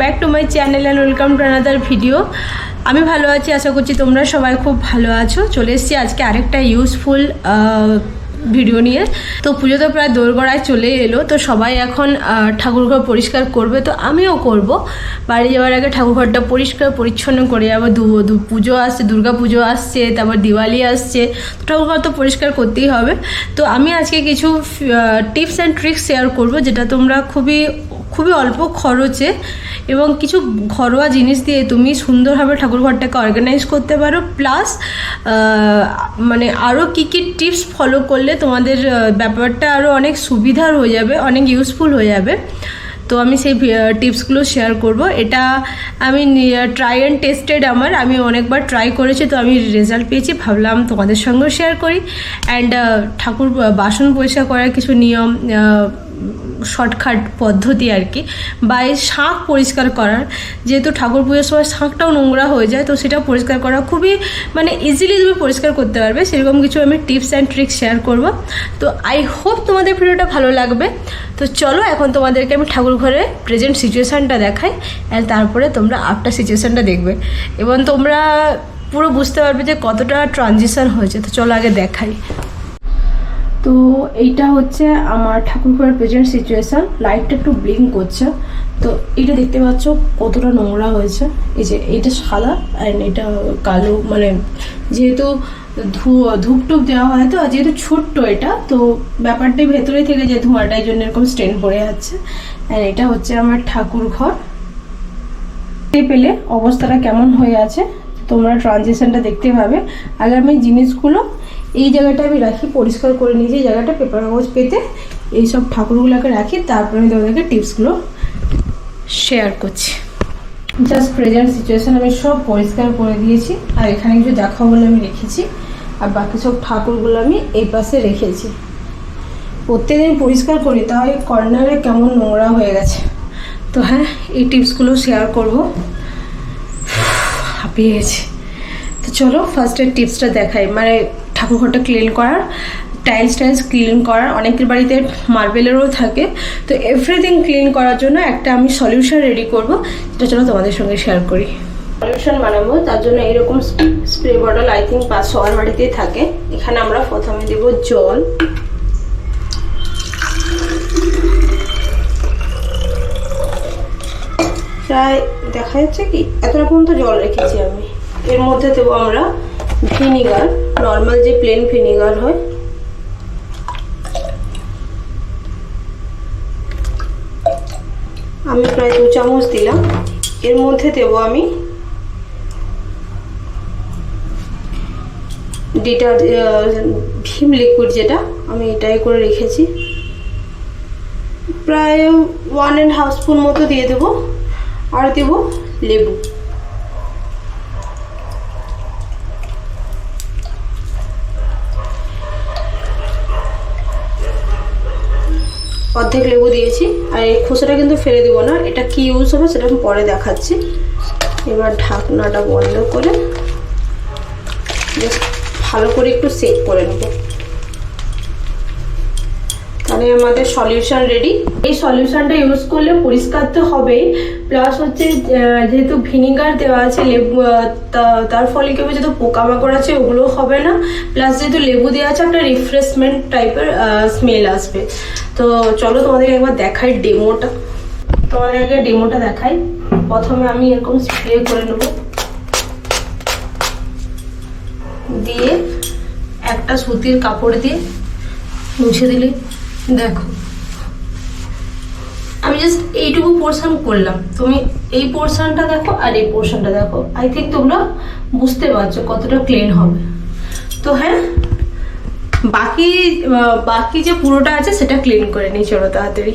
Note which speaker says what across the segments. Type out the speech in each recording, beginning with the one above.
Speaker 1: Back to my channel and welcome to another video আমি ভালো আছি, আশা করছি তোমরা সবাই খুব ভালো আছো। চলে এসেছি আজকে আরেকটা ইউজফুল ভিডিও নিয়ে। তো পুজো তো প্রায় দোরগড়ায় চলে এলো, তো সবাই এখন ঠাকুরঘর পরিষ্কার করবে, তো আমিও করব। বাড়ি যাওয়ার আগে ঠাকুরঘরটা পরিষ্কার, পরিচ্ছন্ন করে আবার দু- পুজো আসছে, দুর্গা পুজো আসছে, তারপর দিওয়ালি আসছে। তো ঠাকুরঘর তো পরিষ্কার করতেই হবে। তো আমি আজকে কিছু টিপস অ্যান্ড ট্রিক্স শেয়ার করব, যেটা তোমরা খুবই খুবই অল্প খরচে এবং কিছু ঘরোয়া জিনিস দিয়ে তুমি সুন্দরভাবে ঠাকুরঘরটাকে অর্গানাইজ করতে পারো। প্লাস মানে আরও কী কী টিপস ফলো করলে তোমাদের ব্যাপারটা আরও অনেক সুবিধার হয়ে যাবে, অনেক ইউজফুল হয়ে যাবে। তো আমি সেই টিপসগুলো শেয়ার করব। এটা আমি ট্রাই অ্যান্ড টেস্টেড আমার। আমি অনেকবার ট্রাই করেছি, তো আমি রেজাল্ট পেয়েছি। ভাবলাম তোমাদের সঙ্গেও শেয়ার করি। অ্যান্ড ঠাকুর বাসন পরিষ্কার করার কিছু নিয়ম শর্টকাট পদ্ধতি আর কি। বা এই শাঁখ পরিষ্কার করার, যেহেতু ঠাকুর পুজোর সময় শাঁখটাও নোংরা হয়ে যায়, তো সেটা পরিষ্কার করা খুবই মানে ইজিলি তুমি পরিষ্কার করতে পারবে। সেরকম কিছু আমি টিপস অ্যান্ড ট্রিক্স শেয়ার করব। তো আই হোপ তোমাদের ভিডিওটা ভালো লাগবে। তো চলো এখন তোমাদেরকে আমি ঠাকুর ঘরে প্রেজেন্ট সিচুয়েশানটা দেখাই অ্যান্ড তারপরে তোমরা আফটার সিচুয়েশানটা দেখবে। এবং তোমরা পুরো বুঝতে পারবে যে কতটা ট্রানজিশন হয়েছে। তো চলো আগে দেখাই। তো এইটা হচ্ছে আমার ঠাকুরঘরের প্রেজেন্ট সিচুয়েশান লাইটটা একটু ব্লিঙ্ক করছে। তো এটা দেখতে পাচ্ছ কতটা নোংরা হয়েছে। এই যে এইটা সাদা অ্যান্ড এটা কালো মানে যেহেতু ধূপ টুপ দেওয়া হয় তো যেহেতু ছোট্ট এটা, তো ব্যাপারটাই ভেতরে থেকে যে ধোঁয়াটা এই জন্য এরকম স্টেন পড়ে যাচ্ছে। অ্যান্ড এটা হচ্ছে আমার ঠাকুর ঘর পেলে অবস্থাটা কেমন হয়ে আছে। তোমরা ট্রানজেকশনটা দেখতে পাবে। আগে আমি জিনিসগুলো এই জায়গাটা আমি রাখি, পরিষ্কার করে নিয়েছি, এই জায়গাটা পেপার কাগজ পেতে। এইসব ঠাকুরগুলোকে রাখি, তারপরে আমি তোমাদেরকে টিপসগুলো শেয়ার করছি। জাস্ট প্রেজেন্ট সিচুয়েশান আমি সব পরিষ্কার করে দিয়েছি, আর এখানে কিছু দেখাবো বলে আমি রেখেছি, আর বাকি সব ঠাকুরগুলো আমি এই পাশে রেখেছি। প্রত্যেকদিন পরিষ্কার করি এই কর্নারে কেমন নোংরা হয়ে গেছে। তো হ্যাঁ এই টিপসগুলো শেয়ার করব। হাঁপিয়ে গেছি। তো চলো ফার্স্টের টিপসটা দেখাই। মানে ঠাকুরঘরটা ক্লিন করার টাইলস টাইলস ক্লিন করার, অনেকের বাড়িতে মার্বেলেরও থাকে। তো এভরিথিং ক্লিন করার জন্য একটা আমি সলিউশন রেডি করব, যেটা চলো তোমাদের সঙ্গে শেয়ার করি। সলিউশন বানাবো, তার জন্য এইরকম স্প্রে বটল আই থিঙ্ক পাঁচ সবার বাড়িতেই থাকে। এখানে আমরা প্রথমে দেব জল। প্রায় দেখা যাচ্ছে কি, এতটা পর্যন্ত জল রেখেছি আমি। এর মধ্যে দেবো আমরা ভিনিগার নর্মাল যে প্লেন ভিনিগার হয়। আমি প্রায় দু চামচ দিলাম। এর মধ্যে দেবো আমি ডিটার ভীম লিকুইড যেটা, আমি এটাই করে রেখেছি। প্রায় ওয়ান অ্যান্ড হাফ স্পুন মতো দিয়ে দেবো। আর দেবো লেবু। অর্ধেক লেবু দিয়েছি, আর এই খোসাটা কিন্তু ফেলে দেবো না। এটা কি ইউজ হবে সেটা আমি পরে দেখাচ্ছি। এবার ঢাকনাটা বন্ধ করে ভালো করে একটু সেক করে নেব। তাহলে আমাদের সলিউশন রেডি এই সলিউশনটা ইউজ করলে পরিষ্কার তো হবেই। প্লাস হচ্ছে যেহেতু ভিনিগার দেওয়া আছে, লেবু তার ফলে কেউ যেহেতু পোকামাকড় আছে, ওগুলো হবে না। প্লাস যেহেতু লেবু দেওয়া আছে একটা রিফ্রেশমেন্ট টাইপের স্মেল আসবে। তো চলো তোমাদেরকে একবার দেখাই ডেমোটা তোমাদেরকে ডেমোটা দেখাই। প্রথমে আমি এরকম স্প্রে করে নেব। দিয়ে একটা সুতির কাপড় দিয়ে মুছে দিলে। দেখো। আমি জাস্ট এইটুকু পোর্শন করলাম। তুমি এই পোর্শনটা দেখো আর এই পোর্শনটা দেখো। আই থিঙ্ক তোমরা বুঝতে পারছ কতটা ক্লিন হবে। তো হ্যাঁ বাকি বাকি যে পুরোটা আছে সেটা ক্লিন করে নিই চলো তাড়াতাড়ি।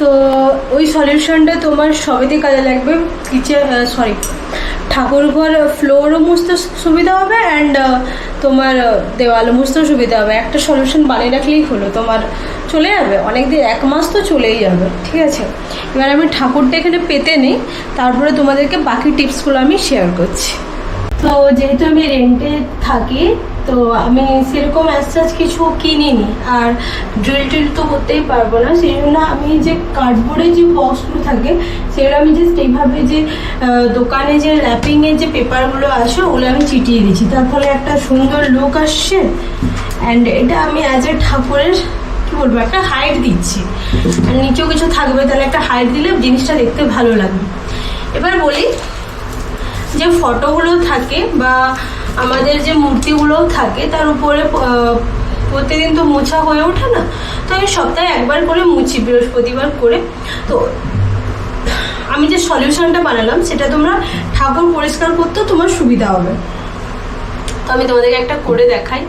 Speaker 1: তো ওই সলিউশনটা তোমার সবেতে কাজে লাগবে। কিচেন সরি ঠাকুর ঘর ফ্লোরও মুছতে সুবিধা হবে অ্যান্ড তোমার দেওয়ালও মুছতেও সুবিধা হবে। একটা সলিউশন বানিয়ে রাখলেই হলো। তোমার চলে যাবে। অনেক দিন এক মাস তো চলেই যাবে। ঠিক আছে? এবার আমি ঠাকুরটা এখানে পেতে নিই। তারপরে তোমাদেরকে বাকি টিপসগুলো আমি শেয়ার করছি। তো যেহেতু আমি রেন্টে থাকি তো আমি সেরকম অ্যাসাজ কিছু কিনিনি। আর ড্রিল ট্রিল তো করতেই পারব না। সেই জন্য আমি যে কার্ডবোর্ডের যে বক্সগুলো থাকে, সেগুলো আমি জাস্ট এইভাবে যে দোকানে যে র্যাপিংয়ের যে পেপারগুলো আসে ওগুলো আমি চিটিয়ে দিচ্ছি তার ফলে একটা সুন্দর লুক আসছে। অ্যান্ড এটা আমি অ্যাজ এ ঠাকুরের, কী বলব, একটা হাইট দিচ্ছি। আর নিচেও কিছু থাকবে, তাহলে একটা হাইট দিলে জিনিসটা দেখতে ভালো লাগবে। এবার বলি যে ফটোগুলো থাকে বা আমাদের যে মূর্তিগুলোও থাকে, তার উপরে প্রতিদিন তো মোছা হয়ে ওঠে না? তো আমি সপ্তাহে একবার করে মুছি, বৃহস্পতিবার করে। তো আমি যে সলিউশনটা বানালাম, সেটা তোমরা ঠাকুর পরিষ্কার করতেও তোমার সুবিধা হবে। তো আমি তোমাদেরকে একটা করে দেখাই।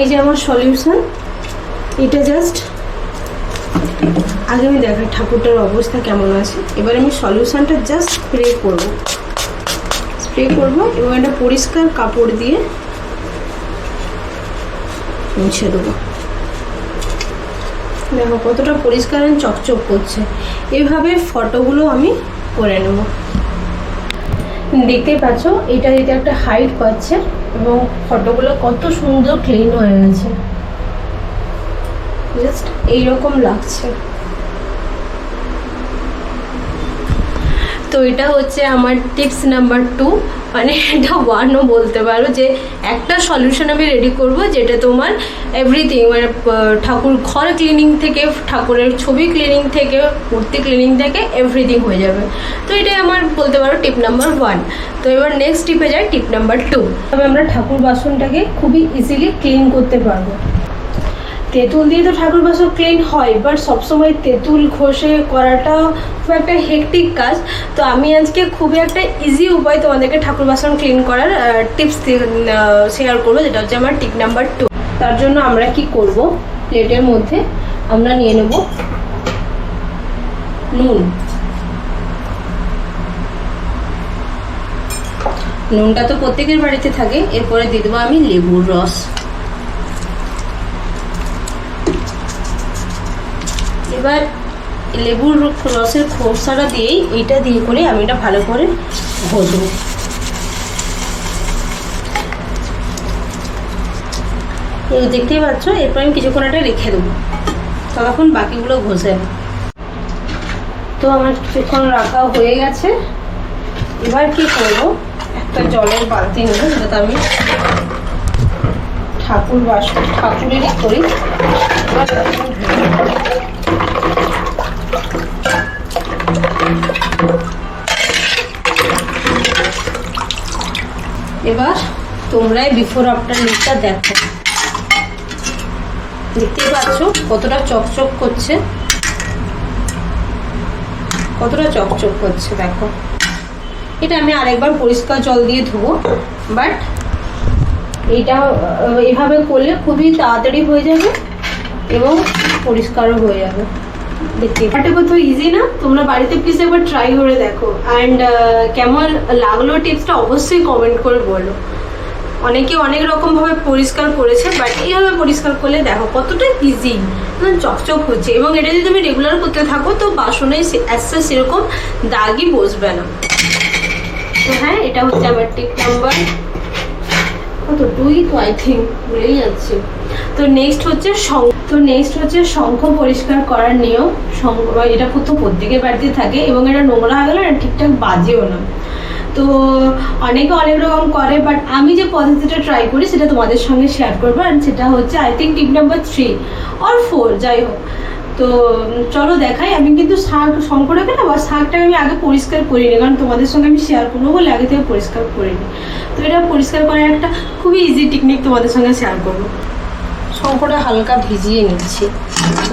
Speaker 1: এই যে আমার সলিউশন, এটা জাস্ট আগে আমি দেখাই ঠাকুরটার অবস্থা কেমন আছে। এবার আমি সলিউশনটা জাস্ট স্প্রে করব। স্প্রে করব এবং একটা পরিষ্কার কাপড় দিয়ে মুছে দেবো। দেখো কতটা পরিষ্কার চকচক করছে। এভাবে ফটোগুলো আমি করে নেব। দেখতেই পাচ্ছ, এটা দিতে একটা হাইট পাচ্ছে এবং ফটোগুলো কত সুন্দর ক্লিন হয়ে গেছে। জাস্ট এইরকম লাগছে। তো এটা হচ্ছে আমার টিপস নাম্বার টু মানে এটা ওয়ানও বলতে পারো যে একটা সলিউশন আমি রেডি করব যেটা তোমার এভরিথিং মানে ঠাকুর ঘর ক্লিনিং থেকে, ঠাকুরের ছবি ক্লিনিং থেকে, মূর্তি ক্লিনিং থেকে এভরিথিং হয়ে যাবে। তো এটাই আমার বলতে পারো টিপ নাম্বার ওয়ান তো এবার নেক্সট টিপে যাই টিপ নাম্বার টু তবে আমরা ঠাকুর বাসনটাকে খুবই ইজিলি ক্লিন করতে পারব। তেঁতুল দিয়ে তো ঠাকুর বাসন ক্লিন হয় বাট সবসময় তেঁতুল ঘষে করাটা খুব একটা হেকটিক কাজ। তো আমি আজকে খুবই একটা ইজি উপায় তোমাদেরকে ঠাকুর বাসন ক্লিন করার টিপস শেয়ার করব, যেটা হচ্ছে আমার টিপ নাম্বার টু তার জন্য আমরা কি করব? প্লেটের মধ্যে আমরা নিয়ে নেব নুন। নুনটা তো প্রত্যেকের বাড়িতে থাকে, এরপরে দিয়ে দেবো আমি লেবুর রস। এবার লেবুর রসের খোসাটা দিয়েই এইটা দিয়ে করে আমি এটা ভালো করে এই দেখতেই পাচ্ছ, এরপর আমি কিছুক্ষণ এটা রেখে দেবো। ততক্ষণ বাকিগুলো ঘষে। তো আমার কিছুক্ষণ রাখা হয়ে গেছে। এবার কি করব? একটা জলের বালতি নেব, যেটাতে আমি ঠাকুর বাস ঠাকুরেরই করি এবার তারপর ধুয়ে নেব। এবার তোমরাই বিফোর আফটার লুকটা দেখো। দেখতেই পাচ্ছ কতটা চকচক করছে? কতটা চকচক করছে, দেখো। এটা আমি আরেকবার পরিষ্কার জল দিয়ে ধোবো বাট এটা এভাবে করলে খুবই তাড়াতাড়ি হয়ে যাবে এবং পরিষ্কারও হয়ে যাবে। দেখতে। এটা কত ইজি না? তোমরা বাড়িতে প্লিজ একবার ট্রাই করে দেখো। অ্যান্ড কেমন লাগল টিপসটা অবশ্যই কমেন্ট করে বলো। অনেকে অনেক রকমভাবে পরিষ্কার করেছে বাট এইভাবে পরিষ্কার করলে দেখো কতটা ইজি চকচক হচ্ছে। এবং এটা যদি তুমি রেগুলার করতে থাকো, তো বাসনে অ্যাসা সেরকম দাগই বসবে না। তো হ্যাঁ এটা হচ্ছে আমার টিপ নাম্বার কত দুই তো আই থিঙ্ক ভুলেই যাচ্ছে। তো নেক্সট হচ্ছে তো নেক্সট হচ্ছে শঙ্খ পরিষ্কার করার নিয়ম। শঙ্খ এটা তো প্রত্যেকের বাড়িতে থাকে এবং এটা নোংরা হয়ে গেলে না ঠিকঠাক বাজেও না। তো অনেকে অনেক রকম করে বাট আমি যে পদ্ধতিটা ট্রাই করি সেটা তোমাদের সঙ্গে শেয়ার করব। আর সেটা হচ্ছে I think tip number three or four যাই হোক। তো, চলো দেখাই। আমি কিন্তু শাক, শঙ্করাকে না, বা শাকটাকে আমি আগে পরিষ্কার করিনি, কারণ তোমাদের সঙ্গে আমি শেয়ার করব বলে আগে থেকে পরিষ্কার করিনি। তো এটা পরিষ্কার করার একটা খুবই ইজি টেকনিক তোমাদের সঙ্গে শেয়ার করব। শঙ্করটা হালকা ভিজিয়ে নিচ্ছি।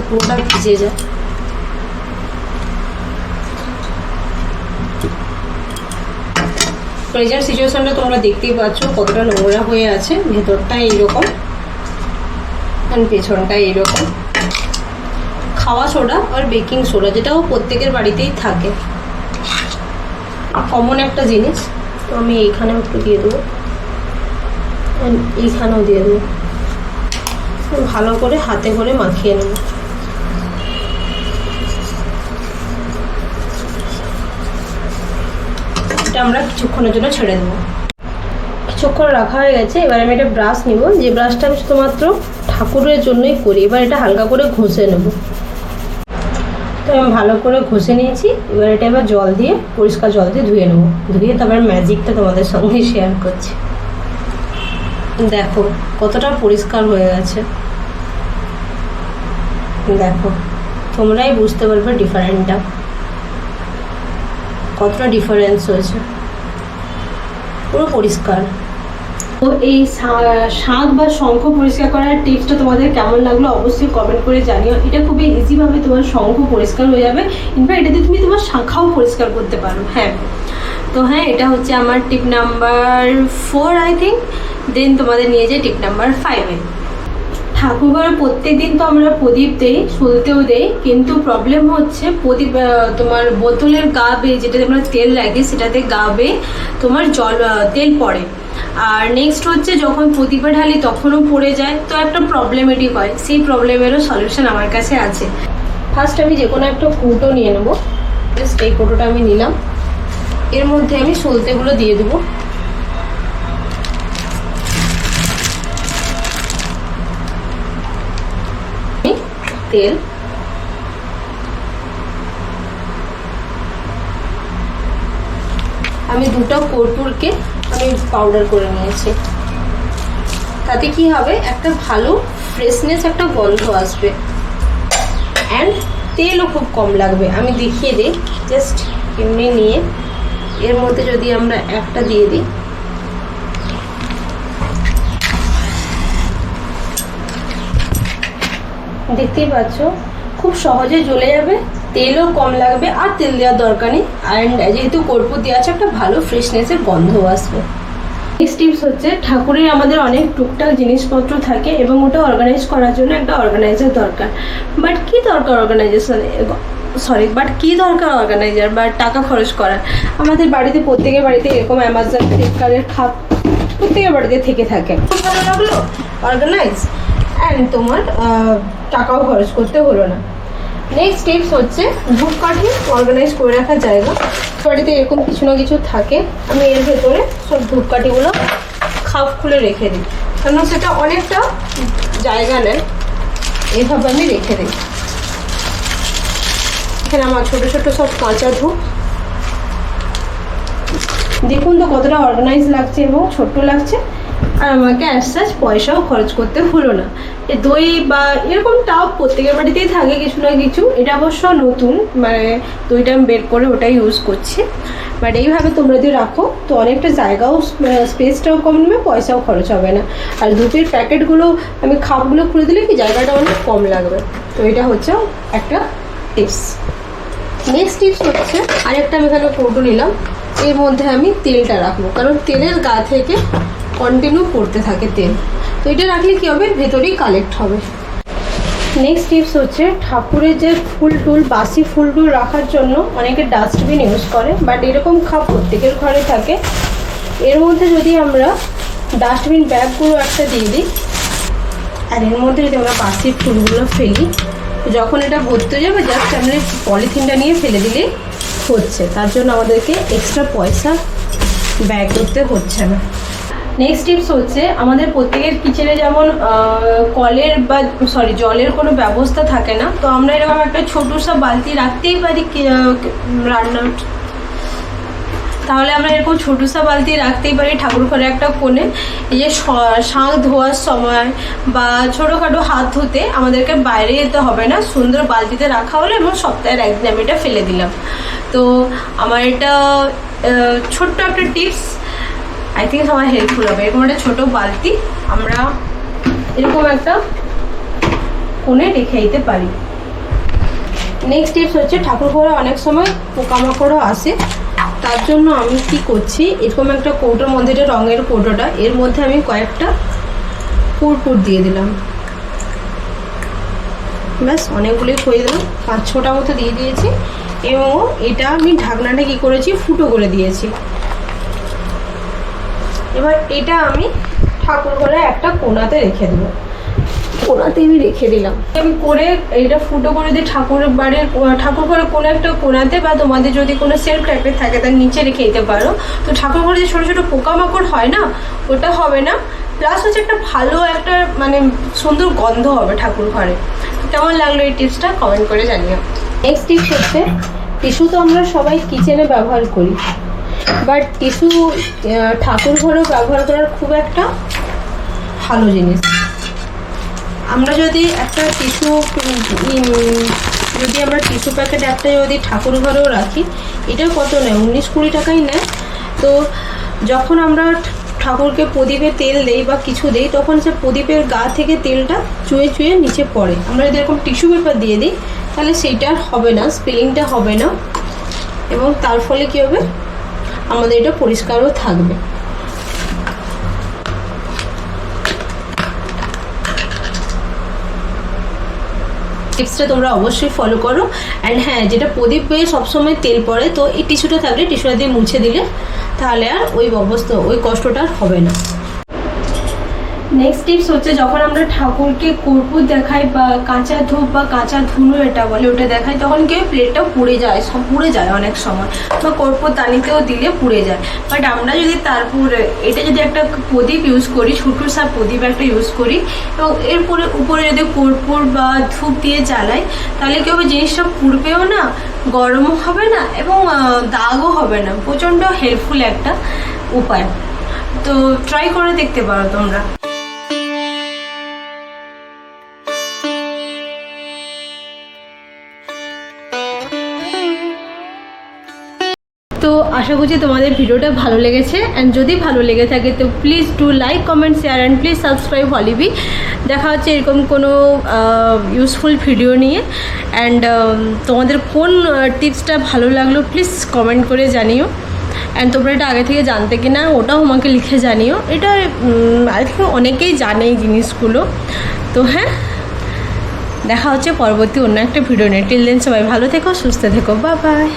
Speaker 1: পুরোটা ভিজে যায় প্রেজার সিচুয়েশনটা তোমরা দেখতেই পাচ্ছ, কতটা নোংরা হয়ে আছে। ভেতরটা এইরকম পেছনটা এইরকম খাওয়া সোডা আর বেকিং সোডা, যেটাও প্রত্যেকের বাড়িতেই থাকে। কমন একটা জিনিস, তো আমি এইখানেও একটু দিয়ে দেবো। এইখানেও দিয়ে দেবো। ভালো করে হাতে করে মাখিয়ে নেব। এটা আমরা কিছুক্ষণের জন্য ছেড়ে দেবো। কিছুক্ষণ রাখা হয়ে গেছে, এবার আমি একটা ব্রাশ নিব। যে ব্রাশটা আমি শুধুমাত্র ঠাকুরের জন্যই করি, এবার এটা হালকা করে ঘষে নেব। তো আমি ভালো করে ঘষে নিয়েছি। এবার এটা এবার জল দিয়ে, পরিষ্কার জল দিয়ে ধুয়ে নেব। ধুয়ে তারপর ম্যাজিকটা তোমাদের সঙ্গে শেয়ার করছি। দেখো, কতটা পরিষ্কার হয়ে গেছে। দেখো, তোমরাই বুঝতে পারবে ডিফারেন্টটা কতটা ডিফারেন্স হয়েছে। পুরো পরিষ্কার। তো এই শাঁখ বা শঙ্খ পরিষ্কার করার টিপসটা তোমাদের কেমন লাগল অবশ্যই কমেন্ট করে জানিও। এটা খুবই ইজিভাবে তোমার শঙ্খ পরিষ্কার হয়ে যাবে। ইনফ্যাক্ট এটাতে তুমি তোমার শাখাও পরিষ্কার করতে পারো। হ্যাঁ। তো হ্যাঁ এটা হচ্ছে আমার tip number four I think then তোমাদের নিয়ে যাই টিপ নাম্বার ফাইভে ঠাকুর ঘরে প্রত্যেক দিন তো আমরা প্রদীপ দেই সলতেও দেই, কিন্তু প্রবলেম হচ্ছে প্রদীপ তোমার বোতলের গা বে যেটাতে আমরা তেল লাগে সেটাতে গা বে তোমার জল তেল পড়ে। আর নেক্সট হচ্ছে যখন প্রদীপে ঢালি তখনও পড়ে যায়, তো একটা প্রবলেমেটিক হয়। সেই প্রবলেমেরও সলিউশন আমার কাছে আছে। ফার্স্ট আমি যে কোনো একটা কৌটো নিয়ে নেব। জাস্ট এই কৌটোটা আমি নিলাম। এর মধ্যে আমি সলতেগুলো দিয়ে দেবো। তেল। আমি দুটো কর্পূরকে আমি পাউডার করে নিয়েছি। তাতে কি হবে? একটা ভালো ফ্রেশনেস একটা গন্ধ আসবে। অ্যান্ড তেলও খুব কম লাগবে। আমি দেখিয়ে দিই। জাস্ট এমনি নিয়ে। এর মধ্যে যদি আমরা একটা দিয়ে দিই। দেখতেই পাচ্ছ? খুব সহজে জ্বলে যাবে। তেলও কম লাগবে আর তেল দেওয়ার দরকার নেই। অ্যান্ড যেহেতু কর্পূর দেওয়া আছে, একটা ভালো ফ্রেশনেসের গন্ধ আসবে। নেক্সট টিপস হচ্ছে, ঠাকুরের আমাদের অনেক টুকটাক জিনিসপত্র থাকে এবং ওটা অর্গানাইজ করার জন্য একটা অর্গানাইজার দরকার। বাট কি দরকার অর্গানাইজেশন সরি বাট কি দরকার অর্গানাইজার বা টাকা খরচ করার? আমাদের বাড়িতে, প্রত্যেকের বাড়িতে এরকম অ্যামাজন ফ্লিপকার্টের খাপ প্রত্যেকের বাড়িতে থেকে থাকে। খুব ভালো লাগল? অর্গানাইজ অ্যান্ড তোমার টাকাও খরচ করতে হলো না। নেক্সট টিপস হচ্ছে ধূপকাঠি অর্গানাইজ করে রাখার জায়গা। বাড়িতে এরকম কিছু না কিছু থাকে। আমি এর ভেতরে সব ধূপকাঠিগুলো খাপ খুলে রেখে দিই। কারণ সেটা অনেকটা জায়গা নেয়। এইভাবে আমি রেখে দিই। এখানে আমার ছোটো ছোটো সব কাঁচা ধূপ। দেখুন তো কতটা অর্গানাইজ লাগছে এবং ছোট্ট লাগছে। আর আমাকে অ্যাজ পয়সাও খরচ করতে হলো না। দই বা এরকম টাপ প্রত্যেকের বাড়িতেই থাকে কিছু না কিছু। এটা অবশ্য নতুন মানে দইটা আমি বের করে ওটাই ইউজ করছি। বাট এইভাবে তোমরা যদি রাখো, তো অনেকটা জায়গাও স্পেসটাও কম নেবে, পয়সাও খরচ হবে না। আর ধূপের প্যাকেটগুলো, আমি খাপগুলো খুলে দিলে কি জায়গাটা অনেক কম লাগবে। তো এটা হচ্ছে একটা টিপস নেক্সট টিপস হচ্ছে, আরেকটা আমি এখানে কৌটো নিলাম। এর মধ্যে আমি তেলটা রাখব। কারণ তেলের গা থেকে কন্টিনিউ পড়তে থাকে তেল। তো এটা রাখলে কী হবে? ভেতরেই কালেক্ট হবে। নেক্সট টিপস হচ্ছে, ঠাকুরের যে ফুল টুল, বাসি ফুল টুল রাখার জন্য অনেকে ডাস্টবিন ইউজ করে বাট এরকম খাপ প্রত্যেকের ঘরে থাকে। এর মধ্যে যদি আমরা ডাস্টবিন ব্যাগগুলো একটা দিয়ে দিই, আর এর মধ্যে যদি আমরা বাসি ফুলগুলো ফেলি, যখন এটা ভর্তি যাবে জাস্ট আমরা পলিথিনটা নিয়ে ফেলে দিলেই হচ্ছে। তার জন্য আমাদেরকে এক্সট্রা পয়সা ব্যয় করতে হচ্ছে না। নেক্সট টিপস হচ্ছে আমাদের প্রত্যেকের কিচেনে যেমন কলের বা সরি জলের কোনো ব্যবস্থা থাকে না। তো আমরা এরকম একটা ছোটো সা বালতি রাখতেই পারি রান্নার তাহলে আমরা এরকম ছোটো সা বালতি রাখতেই পারি ঠাকুর ঘরে একটা কোণে। এই যে শাঁখ ধোয়ার সময় বা ছোটোখাটো হাত ধুতে আমাদেরকে বাইরে যেতে হবে না। সুন্দর বালতিতে রাখা হলো এবং সপ্তাহের একদিন আমি এটা ফেলে দিলাম। তো আমার এটা ছোট্ট একটা টিপস আই থিঙ্ক আমার হেল্পফুল হবে। এরকম একটা ছোটো বালতি আমরা এরকম একটা কোণে রেখে দিতে পারি। নেক্সট টিপস হচ্ছে ঠাকুর ঘরে অনেক সময় পোকামাকড়ও আসে। তার জন্য আমি কি করছি? এরকম একটা কৌটোর মধ্যে রঙের কৌটোটা, এর মধ্যে আমি কয়েকটা পুরপুর দিয়ে দিলাম। ব্যাস, অনেকগুলোই করে দিলাম। পাঁচ ছটা মতো দিয়ে দিয়েছি। এবং এটা আমি ঢাকনাটা কি করেছি? ফুটো করে দিয়েছি। এবার এটা আমি ঠাকুর ঘরে একটা কোনাতে রেখে দেবো। কোনাতে আমি রেখে দিলাম। আমি করে এটা ফুটো করে দিই ঠাকুরের বাড়ির ঠাকুর ঘরে কোনো একটা কোনাতে বা তোমাদের যদি কোনো সেলফ টাইপের থাকে তার নিচে রেখে দিতে পারো। তো ঠাকুর ঘরে যে ছোটো ছোটো পোকামাকড় হয় না ওটা হবে না। প্লাস হচ্ছে একটা ভালো একটা মানে সুন্দর গন্ধ হবে ঠাকুর ঘরে। কেমন লাগল এই টিপসটা কমেন্ট করে জানিও। নেক্সট টিপস হচ্ছে টিস্যু তো আমরা সবাই কিচেনে ব্যবহার করি। বাট টিস্যু ঠাকুর ঘরেও ব্যবহার করার খুব একটা ভালো জিনিস। আমরা যদি একটা টিস্যু যদি আমরা টিস্যু প্যাকেট একটা যদি ঠাকুর ঘরেও রাখি এটা কত নেয়? উনিশ কুড়ি টাকাই নেয়। তো যখন আমরা ঠাকুরকে প্রদীপে তেল দেই বা কিছু দেই, তখন সে প্রদীপের গা থেকে তেলটা চুয়ে চুয়ে নিচে পড়ে। আমরা যদি এরকম টিস্যু পেপার দিয়ে দিই, তাহলে সেইটা হবে না স্পিলিংটা হবে না। এবং তার ফলে কী হবে? আমাদের এটা পরিষ্কারও থাকবে। টিপসটা তোমরা অবশ্যই ফলো করো। অ্যান্ড হ্যাঁ যেটা প্রদীপ পেয়ে সবসময় তেল পড়ে, তো এই টিস্যুটা থাকলে টিস্যুটা দিয়ে মুছে দিলে তাহলে আর ওই অবস্থা, ওই কষ্টটা আর হবে না। নেক্সট টিপস হচ্ছে যখন আমরা ঠাকুরকে কর্পূর দেখাই বা কাঁচা ধূপ বা কাঁচা ধুনো এটা বলে, ওটা দেখাই, তখন কেউ প্লেটটা পুড়ে যায়, সব পুড়ে যায় অনেক সময়। বা কর্পূর দানিতেও দিলে পুড়ে যায়। বাট আমরা যদি তারপর এটা যদি একটা প্রদীপ ইউজ করি ছোটো সা প্রদীপ একটা ইউজ করি এবং এরপরে উপরে যদি কর্পূর বা ধূপ দিয়ে জ্বালাই, তাহলে কেউ জিনিসটা পুড়বেও না, গরমও হবে না এবং দাগও হবে না। প্রচণ্ড হেল্পফুল একটা উপায়। তো ট্রাই করে দেখতে পারো তোমরা। আশা করছি তোমাদের ভিডিওটা ভালো লেগেছে। অ্যান্ড যদি ভালো লেগে থাকে, তো please do like comment share and please subscribe হলিবি দেখা হচ্ছে এরকম কোনো ইউজফুল ভিডিও নিয়ে। অ্যান্ড তোমাদের কোন টিপসটা ভালো লাগল প্লিজ কমেন্ট করে জানিও। অ্যান্ড তোমরা এটা আগে থেকে জানতে কি না ওটাও আমাকে লিখে জানিও। এটা আই থিঙ্ক অনেকেই জানে এই জিনিসগুলো। তো হ্যাঁ দেখা হচ্ছে পরবর্তী অন্য একটা ভিডিও নিয়ে। টিল দেন সবাই ভালো থেকো, সুস্থ থেকো। বা বাই